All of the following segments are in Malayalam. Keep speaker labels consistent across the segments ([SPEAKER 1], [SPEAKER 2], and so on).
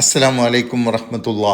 [SPEAKER 1] അസ്സലാമു അലൈക്കും വറഹമത്തുള്ള.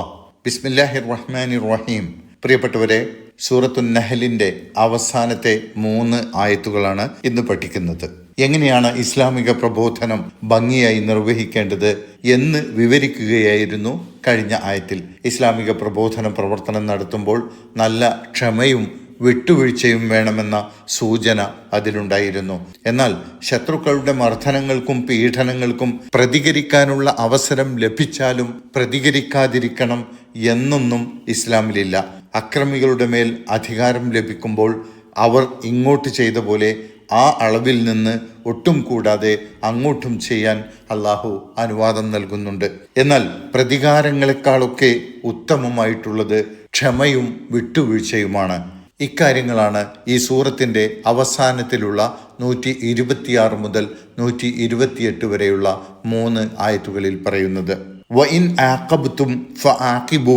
[SPEAKER 1] ബിസ്മില്ലാഹിർ റഹ്മാനിർ റഹീം പ്രിയപ്പെട്ടവരെ സൂറത്തു നഹലിന്റെ അവസാനത്തെ മൂന്ന് ആയത്തുകളാണ് ഇന്ന് പഠിക്കുന്നത്. എങ്ങനെയാണ് ഇസ്ലാമിക പ്രബോധനം ഭംഗിയായി നിർവഹിക്കേണ്ടത് എന്ന് വിവരിക്കുകയായിരുന്നു കഴിഞ്ഞ ആയത്തിൽ. ഇസ്ലാമിക പ്രബോധന പ്രവർത്തനം നടത്തുമ്പോൾ നല്ല ക്ഷമയും വിട്ടുവീഴ്ചയും വേണമെന്ന സൂചന അതിലുണ്ടായിരുന്നു. എന്നാൽ ശത്രുക്കളുടെ മർദ്ദനങ്ങൾക്കും പീഡനങ്ങൾക്കും പ്രതികരിക്കാനുള്ള അവസരം ലഭിച്ചാലും പ്രതികരിക്കാതിരിക്കണം എന്നൊന്നും ഇസ്ലാമിലില്ല. അക്രമികളുടെ മേൽ അധികാരം ലഭിക്കുമ്പോൾ അവർ ഇങ്ങോട്ട് ചെയ്ത പോലെ ആ അളവിൽ നിന്ന് ഒട്ടും കൂടാതെ അങ്ങോട്ടും ചെയ്യാൻ അള്ളാഹു അനുവാദം നൽകുന്നുണ്ട്. എന്നാൽ പ്രതികാരങ്ങളെക്കാളൊക്കെ ഉത്തമമായിട്ടുള്ളത് ക്ഷമയും വിട്ടുവീഴ്ചയുമാണ്. ഇക്കാര്യങ്ങളാണ് ഈ സൂറത്തിന്റെ അവസാനത്തിലുള്ള നൂറ്റി ഇരുപത്തിയാറ് മുതൽ നൂറ്റി ഇരുപത്തിയെട്ട് വരെയുള്ള മൂന്ന് ആയത്തുകളിൽ പറയുന്നത്. വ ഇൻ ആക്കബത്തും ഫ ആക്കിബു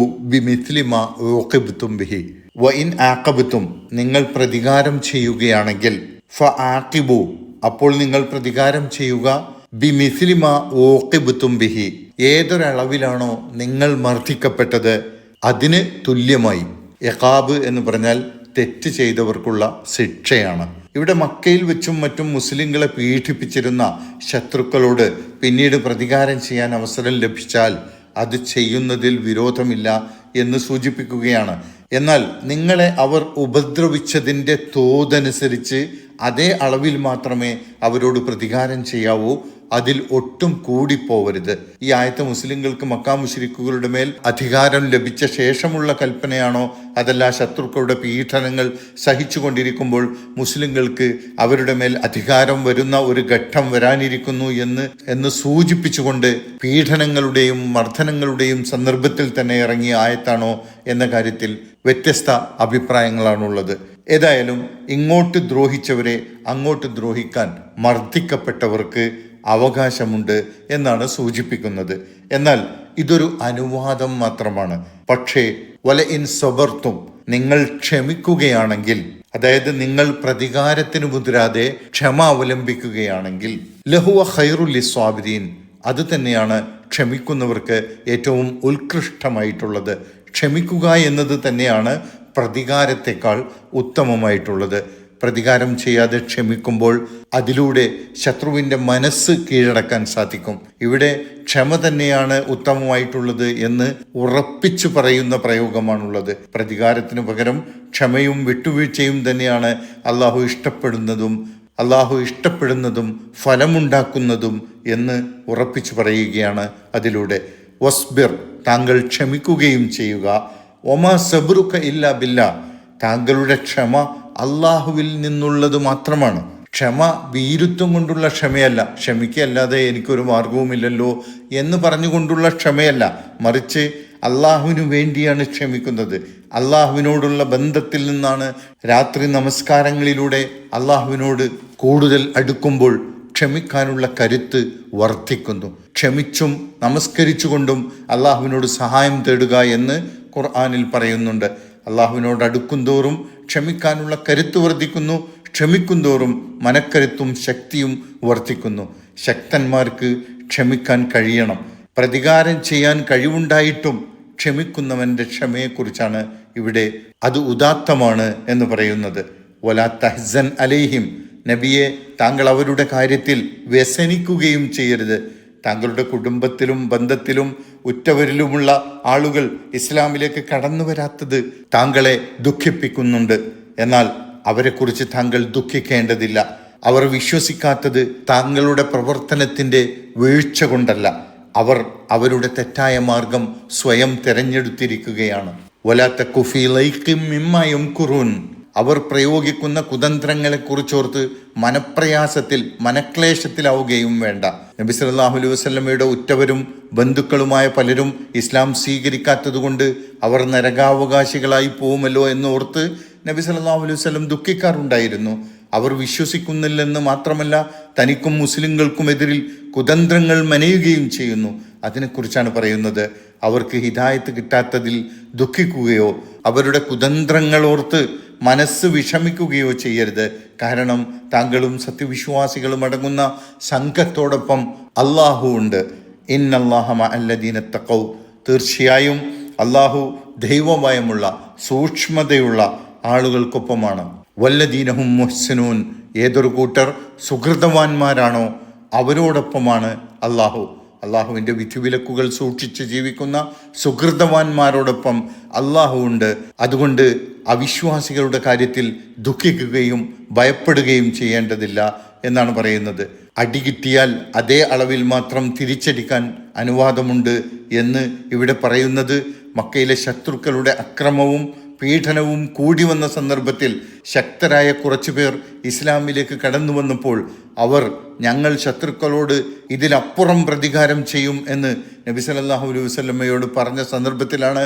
[SPEAKER 1] ഉഖിബ്തും ബിഹി. വ ഇൻ ആക്കബത്തും നിങ്ങൾ പ്രതികാരം ചെയ്യുകയാണെങ്കിൽ ഫ ആക്കിബു അപ്പോൾ നിങ്ങൾ പ്രതികാരം ചെയ്യുക ബിമിസ്ലിമ ഓക്കിബത്തും ബിഹി. ഏതൊരളവിലാണോ നിങ്ങൾ മർദ്ദിക്കപ്പെട്ടത് അതിന് തുല്യമായി. എഖാബ് എന്ന് പറഞ്ഞാൽ തെറ്റ് ചെയ്തവർക്കുള്ള ശിക്ഷയാണ്. ഇവിടെ മക്കയിൽ വെച്ചും മറ്റും മുസ്ലിങ്ങളെ പീഡിപ്പിച്ചിരുന്ന ശത്രുക്കളോട് പിന്നീട് പ്രതികാരം ചെയ്യാൻ അവസരം ലഭിച്ചാൽ അത് ചെയ്യുന്നതിൽ വിരോധമില്ല എന്ന് സൂചിപ്പിക്കുകയാണ്. എന്നാൽ നിങ്ങളെ അവർ ഉപദ്രവിച്ചതിന്റെ തോതനുസരിച്ച് അതേ അളവിൽ മാത്രമേ അവരോട് പ്രതികാരം ചെയ്യാവൂ. അതിൽ ഒട്ടും കൂടിപ്പോവരുത്. ഈ ആയത്ത് മുസ്ലിങ്ങൾക്ക് മക്കാ മുശ്രിക്കുകളുടെ മേൽ അധികാരം ലഭിച്ച ശേഷമുള്ള കൽപ്പനയാണോ? അതല്ല ശത്രുക്കളുടെ പീഡനങ്ങൾ സഹിച്ചുകൊണ്ടിരിക്കുമ്പോൾ മുസ്ലിങ്ങൾക്ക് അവരുടെ മേൽ അധികാരം വരുന്ന ഒരു ഘട്ടം വരാനിരിക്കുന്നു എന്ന് എന്ന് സൂചിപ്പിച്ചുകൊണ്ട് പീഡനങ്ങളുടെയും മർദ്ദനങ്ങളുടെയും സന്ദർഭത്തിൽ തന്നെ ഇറങ്ങിയ ആയത്താണോ എന്ന കാര്യത്തിൽ വ്യത്യസ്ത അഭിപ്രായങ്ങളാണുള്ളത്. ഏതായാലും ഇങ്ങോട്ട് ദ്രോഹിച്ചവരെ അങ്ങോട്ട് ദ്രോഹിക്കാൻ മർദ്ദിക്കപ്പെട്ടവർക്ക് അവകാശമുണ്ട് എന്നാണ് സൂചിപ്പിക്കുന്നത്. എന്നാൽ ഇതൊരു അനുവാദം മാത്രമാണ്. പക്ഷേ വല ഇൻ സബർത്തും നിങ്ങൾ ക്ഷമിക്കുകയാണെങ്കിൽ അതായത് നിങ്ങൾ പ്രതികാരത്തിന് മുതിരാതെ ക്ഷമ അവലംബിക്കുകയാണെങ്കിൽ ലഹുവ ഖൈറുല്ലി സ്വാബിദീൻ അത് തന്നെയാണ് ക്ഷമിക്കുന്നവർക്ക് ഏറ്റവും ഉത്കൃഷ്ടമായിട്ടുള്ളത്. ക്ഷമിക്കുക എന്നത് തന്നെയാണ് പ്രതികാരത്തെക്കാൾ ഉത്തമമായിട്ടുള്ളത്. പ്രതികാരം ചെയ്യാതെ ക്ഷമിക്കുമ്പോൾ അതിലൂടെ ശത്രുവിന്റെ മനസ്സ് കീഴടക്കാൻ സാധിക്കും. ഇവിടെ ക്ഷമ തന്നെയാണ് ഉത്തമമായിട്ടുള്ളത് എന്ന് ഉറപ്പിച്ചു പറയുന്ന പ്രയോഗമാണുള്ളത്. പ്രതികാരത്തിന് പകരം ക്ഷമയും വിട്ടുവീഴ്ചയും തന്നെയാണ് അള്ളാഹു ഇഷ്ടപ്പെടുന്നതും അള്ളാഹു ഇഷ്ടപ്പെടുന്നതും ഫലമുണ്ടാക്കുന്നതും എന്ന് ഉറപ്പിച്ചു പറയുകയാണ് അതിലൂടെ. വസ്ബിർ താങ്കൾ ക്ഷമിക്കുകയും ചെയ്യുക. ഒമാ സബ്രുക്ക ഇല്ല ബില്ല. താങ്കളുടെ ക്ഷമ അള്ളാഹുവിൽ നിന്നുള്ളത് മാത്രമാണ്. ക്ഷമ വീരുത്വം കൊണ്ടുള്ള ക്ഷമയല്ല. ക്ഷമിക്കല്ലാതെ എനിക്കൊരു മാർഗവുമില്ലല്ലോ എന്ന് പറഞ്ഞുകൊണ്ടുള്ള ക്ഷമയല്ല. മറിച്ച് അള്ളാഹുവിനു വേണ്ടിയാണ് ക്ഷമിക്കുന്നത്. അള്ളാഹുവിനോടുള്ള ബന്ധത്തിൽ നിന്നാണ് രാത്രി നമസ്കാരങ്ങളിലൂടെ അള്ളാഹുവിനോട് കൂടുതൽ അടുക്കുമ്പോൾ ക്ഷമിക്കാനുള്ള കരുത്ത് വർദ്ധിക്കുന്നു ക്ഷമിച്ചും നമസ്കരിച്ചുകൊണ്ടും അള്ളാഹുവിനോട് സഹായം തേടുക എന്ന് ഖുർആാനിൽ പറയുന്നുണ്ട്. അള്ളാഹുവിനോട് അടുക്കും തോറും ക്ഷമിക്കാനുള്ള കരുത്ത് വർദ്ധിക്കുന്നു. ക്ഷമിക്കും തോറും മനക്കരുത്തും ശക്തിയും വർദ്ധിക്കുന്നു. ശക്തന്മാർക്ക് ക്ഷമിക്കാൻ കഴിയണം. പ്രതികാരം ചെയ്യാൻ കഴിവുണ്ടായിട്ടും ക്ഷമിക്കുന്നവന്റെ ക്ഷമയെക്കുറിച്ചാണ് ഇവിടെ അത് ഉദാത്തമാണ് എന്ന് പറയുന്നത്. വലാ തഹ്സൻ അലേഹിം. നബിയെ താങ്കൾ അവരുടെ കാര്യത്തിൽ വ്യസനിക്കുകയും ചെയ്യരുത്. താങ്കളുടെ കുടുംബത്തിലും ബന്ധത്തിലും ഉറ്റവരിലുമുള്ള ആളുകൾ ഇസ്ലാമിലേക്ക് കടന്നു വരാത്തത് താങ്കളെ ദുഃഖിപ്പിക്കുന്നുണ്ട്. എന്നാൽ അവരെക്കുറിച്ച് താങ്കൾ ദുഃഖിക്കേണ്ടതില്ല. അവർ വിശ്വസിക്കാത്തത് താങ്കളുടെ പ്രവർത്തനത്തിന്റെ വീഴ്ച കൊണ്ടല്ല. അവർ അവരുടെ തെറ്റായ മാർഗം സ്വയം തിരഞ്ഞെടുത്തിരിക്കുകയാണ്. വലാത്ത കുഫി ലൈക്കും മിമ്മയും കുറൂൻ അവർ പ്രയോഗിക്കുന്ന കുതന്ത്രങ്ങളെ കുറിച്ചോർത്ത് മനപ്രയാസത്തിൽ മനക്ലേശത്തിലാവുകയും വേണ്ട. നബി സല്ലാഹു അലൈഹി വസല്ലമയുടെ ഉറ്റവരും ബന്ധുക്കളുമായ പലരും ഇസ്ലാം സ്വീകരിക്കാത്തതുകൊണ്ട് അവർ നരകാവകാശികളായി പോകുമല്ലോ എന്നോർത്ത് നബി സല്ലാഹു അലൈഹി വസ്ലം ദുഃഖിക്കാറുണ്ടായിരുന്നു. അവർ വിശ്വസിക്കുന്നില്ലെന്ന് മാത്രമല്ല തനിക്കും മുസ്ലിങ്ങൾക്കുമെതിരിൽ കുതന്ത്രങ്ങൾ മനയുകയും ചെയ്യുന്നു. അതിനെക്കുറിച്ചാണ് പറയുന്നത്. അവർക്ക് ഹിതായത്ത് കിട്ടാത്തതിൽ ദുഃഖിക്കുകയോ അവരുടെ കുതന്ത്രങ്ങളോർത്ത് മനസ്സ് വിഷമിക്കുകയോ ചെയ്യരുത്. കാരണം താങ്കളും സത്യവിശ്വാസികളും അടങ്ങുന്ന സംഘത്തോടൊപ്പം അള്ളാഹു ഉണ്ട്. ഇന്നല്ലാഹമ അല്ലദീന തക്കൗ തീർച്ചയായും അള്ളാഹു ദൈവഭയമുള്ള സൂക്ഷ്മതയുള്ള ആളുകൾക്കൊപ്പമാണ്. വല്ലദീനഹും മുഹ്സിനൂൻ. ഏതൊരു കൂട്ടർ സുഹൃതവാന്മാരാണോ അവരോടൊപ്പമാണ് അള്ളാഹു അള്ളാഹുവിന്റെ വിധിവിലക്കുകൾ സൂക്ഷിച്ച് ജീവിക്കുന്ന സുഹൃതവാന്മാരോടൊപ്പം അള്ളാഹുവുണ്ട് അതുകൊണ്ട് അവിശ്വാസികളുടെ കാര്യത്തിൽ ദുഃഖിക്കുകയും ഭയപ്പെടുകയും ചെയ്യേണ്ടതില്ല എന്നാണ് പറയുന്നത്. അടി കിട്ടിയാൽ അതേ അളവിൽ മാത്രം തിരിച്ചടിക്കാൻ അനുവാദമുണ്ട് എന്ന് ഇവിടെ പറയുന്നത് മക്കയിലെ ശത്രുക്കളുടെ അക്രമവും പീഡനവും കൂടി വന്ന സന്ദർഭത്തിൽ ശക്തരായ കുറച്ചുപേർ ഇസ്ലാമിലേക്ക് കടന്നു വന്നപ്പോൾ അവർ ഞങ്ങൾ ശത്രുക്കളോട് ഇതിലപ്പുറം പ്രതികാരം ചെയ്യും എന്ന് നബി സല്ലല്ലാഹു അലൈഹി വസല്ലമയോട് പറഞ്ഞ സന്ദർഭത്തിലാണ്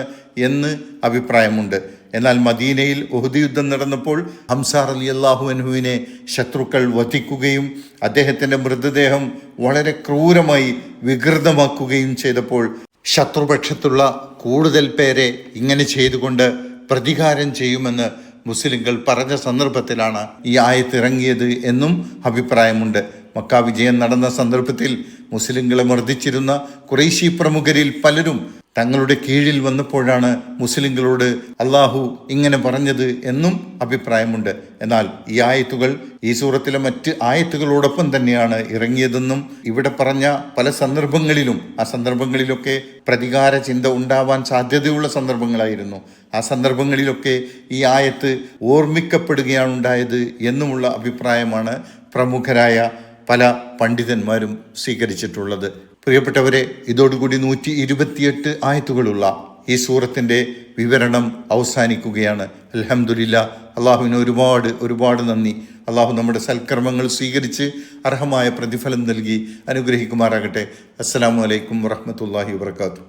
[SPEAKER 1] എന്ന് അഭിപ്രായമുണ്ട്. എന്നാൽ മദീനയിൽ ഉഹുദ് യുദ്ധം നടന്നപ്പോൾ ഹംസാർ അലി അള്ളാഹു അൻഹുവിനെ ശത്രുക്കൾ വധിക്കുകയും അദ്ദേഹത്തിന്റെ മൃതദേഹം വളരെ ക്രൂരമായി വികൃതമാക്കുകയും ചെയ്തപ്പോൾ ശത്രുപക്ഷത്തുള്ള കൂടുതൽ പേരെ ഇങ്ങനെ ചെയ്തുകൊണ്ട് പ്രതികാരം ചെയ്യുമെന്ന് മുസ്ലിങ്ങൾ പറഞ്ഞ സന്ദർഭത്തിലാണ് ഈ ആയത്തിറങ്ങിയത് എന്നും അഭിപ്രായമുണ്ട്. മക്ക വിജയം നടന്ന സന്ദർഭത്തിൽ മുസ്ലിങ്ങളെ മർദ്ദിച്ചിരുന്ന കുറേശി പ്രമുഖരിൽ പലരും തങ്ങളുടെ കീഴിൽ വന്നപ്പോഴാണ് മുസ്ലിങ്ങളോട് അള്ളാഹു ഇങ്ങനെ പറഞ്ഞത് എന്നും അഭിപ്രായമുണ്ട്. എന്നാൽ ഈ ആയത്തുകൾ ഈ സൂറത്തിലെ മറ്റ് ആയത്തുകളോടൊപ്പം തന്നെയാണ് ഇറങ്ങിയതെന്നും ഇവിടെ പറഞ്ഞ പല സന്ദർഭങ്ങളിലും ആ സന്ദർഭങ്ങളിലൊക്കെ പ്രതികാര ചിന്ത ഉണ്ടാവാൻ സാധ്യതയുള്ള സന്ദർഭങ്ങളായിരുന്നു. ആ സന്ദർഭങ്ങളിലൊക്കെ ഈ ആയത്ത് ഓർമ്മിക്കപ്പെടുകയാണ് ഉണ്ടായത് എന്നുമുള്ള അഭിപ്രായമാണ് പ്രമുഖരായ പല പണ്ഡിതന്മാരും സ്വീകരിച്ചിട്ടുള്ളത്. പ്രിയപ്പെട്ടവരെ ഇതോടുകൂടി നൂറ്റി ഇരുപത്തിയെട്ട് ആയത്തുകളുള്ള ഈ സൂറത്തിന്റെ വിവരണം അവസാനിക്കുകയാണ്. അലഹമുല്ല അള്ളാഹുവിന് ഒരുപാട് ഒരുപാട് നന്ദി. അള്ളാഹു നമ്മുടെ സൽക്കർമ്മങ്ങൾ സ്വീകരിച്ച് അർഹമായ പ്രതിഫലം നൽകി അനുഗ്രഹിക്കുമാറാകട്ടെ. അസ്സാം വലൈക്കും വറഹമത്തല്ലാഹി വാത്തു